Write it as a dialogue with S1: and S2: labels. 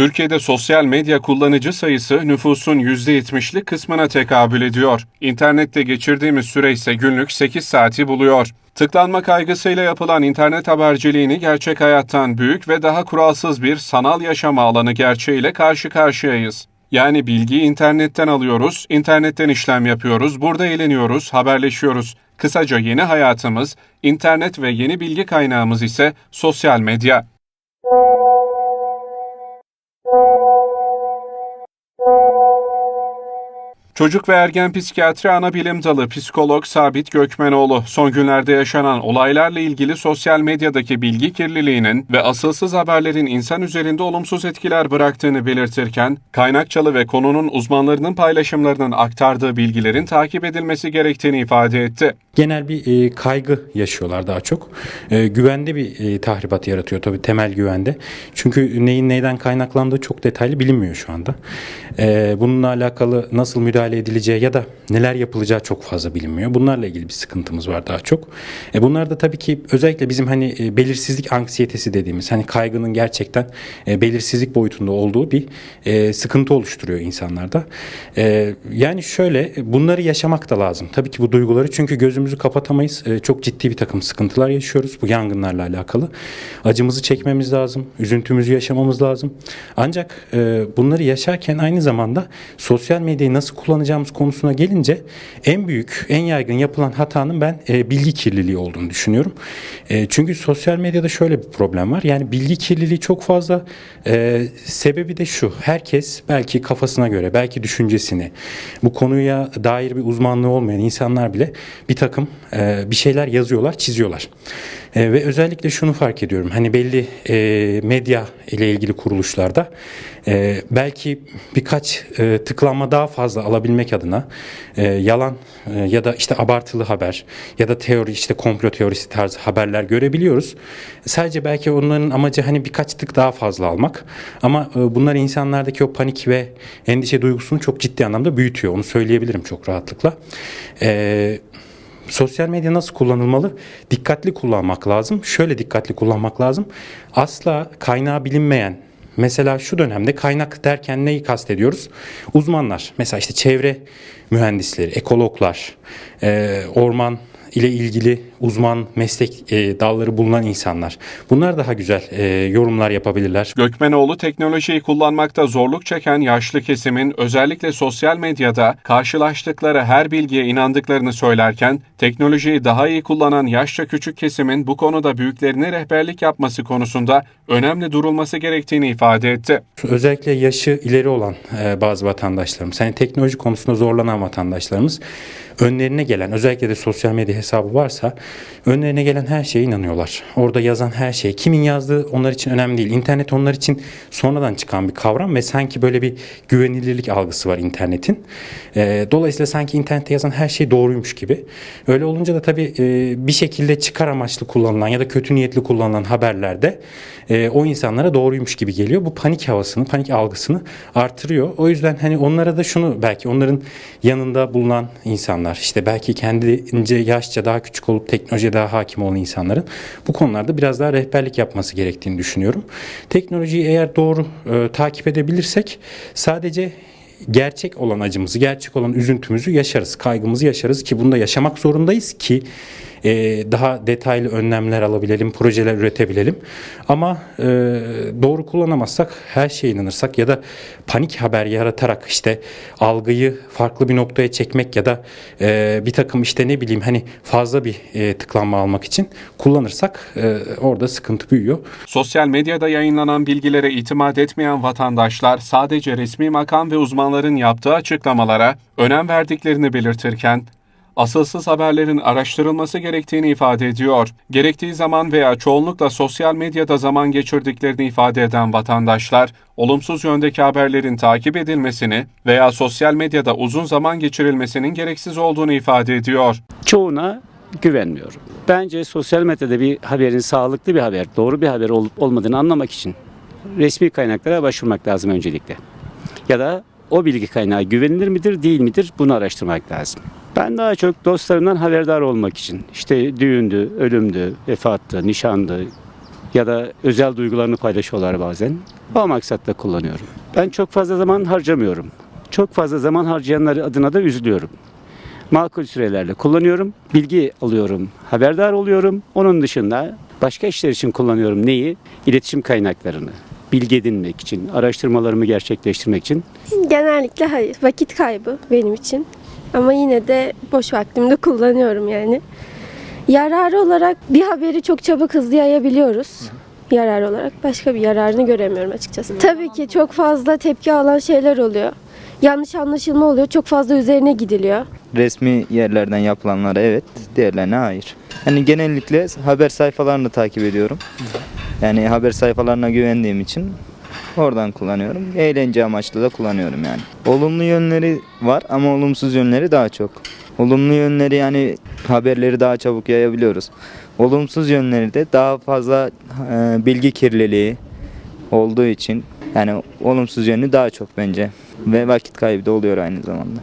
S1: Türkiye'de sosyal medya kullanıcı sayısı nüfusun %70'lik kısmına tekabül ediyor. İnternette geçirdiğimiz süre ise günlük 8 saati buluyor. Tıklanma kaygısıyla yapılan internet haberciliğini gerçek hayattan büyük ve daha kuralsız bir sanal yaşama alanı gerçeğiyle karşı karşıyayız. Yani bilgiyi internetten alıyoruz, internetten işlem yapıyoruz, burada eğleniyoruz, haberleşiyoruz. Kısaca yeni hayatımız, internet ve yeni bilgi kaynağımız ise sosyal medya. Çocuk ve ergen psikiyatri ana bilim dalı psikolog Sabit Gökmenoğlu son günlerde yaşanan olaylarla ilgili sosyal medyadaki bilgi kirliliğinin ve asılsız haberlerin insan üzerinde olumsuz etkiler bıraktığını belirtirken, kaynakçalı ve konunun uzmanlarının paylaşımlarının aktardığı bilgilerin takip edilmesi gerektiğini ifade etti.
S2: genel bir e, kaygı yaşıyorlar daha çok. E, güvende bir e, tahribat yaratıyor tabii temel güvende. Çünkü neyin neyden kaynaklandığı çok detaylı bilinmiyor şu anda. E, bununla alakalı nasıl müdahale edileceği ya da neler yapılacağı çok fazla bilinmiyor. Bunlarla ilgili bir sıkıntımız var daha çok. E, bunlar da tabii ki özellikle bizim hani e, belirsizlik anksiyetesi dediğimiz hani kaygının gerçekten e, belirsizlik boyutunda olduğu bir e, sıkıntı oluşturuyor insanlarda. Yani şöyle bunları yaşamak da lazım. Tabii ki bu duyguları çünkü gözümüzü kapatamayız. Çok ciddi bir takım sıkıntılar yaşıyoruz bu yangınlarla alakalı. Acımızı çekmemiz lazım. Üzüntümüzü yaşamamız lazım. Ancak bunları yaşarken aynı zamanda sosyal medyayı nasıl kullanacağımız konusuna gelince en büyük, en yaygın yapılan hatanın ben e, bilgi kirliliği olduğunu düşünüyorum. E, çünkü sosyal medyada şöyle bir problem var. Yani bilgi kirliliği çok fazla. E, sebebi de şu. Herkes belki kafasına göre, belki düşüncesini, bu konuya dair bir uzmanlığı olmayan insanlar bile bir takım e, bir şeyler yazıyorlar, çiziyorlar. E, ve özellikle şunu fark ediyorum. Hani belli e, medya ile ilgili kuruluşlarda e, belki birkaç e, tıklanma daha fazla alabilmek adına e, yalan e, ya da işte abartılı haber ya da teori işte komplo teorisi tarzı haberler görebiliyoruz. Sadece belki onların amacı hani birkaç tık daha fazla almak. Ama e, bunlar insanlardaki o panik ve endişe duygusunu çok ciddi anlamda büyütüyor. Onu söyleyebilirim çok rahatlıkla. Eee Sosyal medya nasıl kullanılmalı? Dikkatli kullanmak lazım. Şöyle dikkatli kullanmak lazım. Asla kaynağı bilinmeyen Mesela şu dönemde kaynak derken neyi kastediyoruz? Uzmanlar, mesela işte çevre mühendisleri, ekologlar, orman ile ilgili uzman meslek e, dalları bulunan insanlar. Bunlar daha güzel e, yorumlar yapabilirler.
S1: Gökmenoğlu teknolojiyi kullanmakta zorluk çeken yaşlı kesimin özellikle sosyal medyada karşılaştıkları her bilgiye inandıklarını söylerken, teknolojiyi daha iyi kullanan yaşça küçük kesimin bu konuda büyüklerine rehberlik yapması konusunda önemli durulması gerektiğini ifade etti.
S2: Özellikle yaşı ileri olan e, bazı vatandaşlarımız, yani teknoloji konusunda zorlanan vatandaşlarımız önlerine gelen, özellikle de sosyal medya hesabı varsa önlerine gelen her şeye inanıyorlar. Orada yazan her şey, kimin yazdığı onlar için önemli değil. İnternet onlar için sonradan çıkan bir kavram ve sanki böyle bir güvenilirlik algısı var internetin. E, dolayısıyla sanki internette yazan her şey doğruymuş gibi. Öyle olunca da tabii e, bir şekilde çıkar amaçlı kullanılan ya da kötü niyetli kullanılan haberlerde e, o insanlara doğruymuş gibi geliyor. Bu panik havasını, panik algısını artırıyor. O yüzden hani onlara da şunu belki onların yanında bulunan insanlar işte belki kendince yaşça daha küçük olup teknolojiye daha hakim olan insanların bu konularda biraz daha rehberlik yapması gerektiğini düşünüyorum. Teknolojiyi eğer doğru e, takip edebilirsek sadece gerçek olan acımızı, gerçek olan üzüntümüzü yaşarız, kaygımızı yaşarız ki bunda yaşamak zorundayız ki e, daha detaylı önlemler alabilelim, projeler üretebilelim. Ama e, doğru kullanamazsak, her şeye inanırsak ya da panik haber yaratarak işte algıyı farklı bir noktaya çekmek ya da e, bir takım işte ne bileyim hani fazla bir e, tıklanma almak için kullanırsak e, orada sıkıntı büyüyor.
S1: Sosyal medyada yayınlanan bilgilere itimat etmeyen vatandaşlar sadece resmi makam ve uzmanların yaptığı açıklamalara önem verdiklerini belirtirken, asılsız haberlerin araştırılması gerektiğini ifade ediyor. Gerektiği zaman veya çoğunlukla sosyal medyada zaman geçirdiklerini ifade eden vatandaşlar, olumsuz yöndeki haberlerin takip edilmesini veya sosyal medyada uzun zaman geçirilmesinin gereksiz olduğunu ifade ediyor.
S3: çoğuna güvenmiyorum. Bence sosyal medyada bir haberin sağlıklı bir haber, doğru bir haber olup olmadığını anlamak için resmi kaynaklara başvurmak lazım öncelikle. Ya da o bilgi kaynağı güvenilir midir, değil midir bunu araştırmak lazım. Ben daha çok dostlarımdan haberdar olmak için işte düğündü, ölümdü, vefattı, nişandı, ya da özel duygularını paylaşıyorlar bazen. O maksatla kullanıyorum. Ben çok fazla zaman harcamıyorum. Çok fazla zaman harcayanlar adına da üzülüyorum. Makul sürelerle kullanıyorum, bilgi alıyorum, haberdar oluyorum. Onun dışında başka işler için kullanıyorum neyi? İletişim kaynaklarını. Bilgi edinmek için, araştırmalarımı gerçekleştirmek için
S4: Genellikle hayır. Vakit kaybı benim için. Ama yine de boş vaktimde kullanıyorum yani. Yararı olarak bir haberi çok çabuk hızlı yayabiliyoruz. Yarar olarak başka bir yararını göremiyorum açıkçası. Tabii ki çok fazla tepki alan şeyler oluyor. Yanlış anlaşılma oluyor. Çok fazla üzerine gidiliyor.
S5: Resmi yerlerden yapılanlara evet, diğerlerine hayır. Yani genellikle haber sayfalarını takip ediyorum. Yani haber sayfalarına güvendiğim için oradan kullanıyorum. Eğlence amaçlı da kullanıyorum yani. Olumlu yönleri var ama olumsuz yönleri daha çok. Olumlu yönleri yani haberleri daha çabuk yayabiliyoruz. Olumsuz yönleri de daha fazla e, bilgi kirliliği olduğu için yani olumsuz yönü daha çok bence ve vakit kaybı da oluyor aynı zamanda.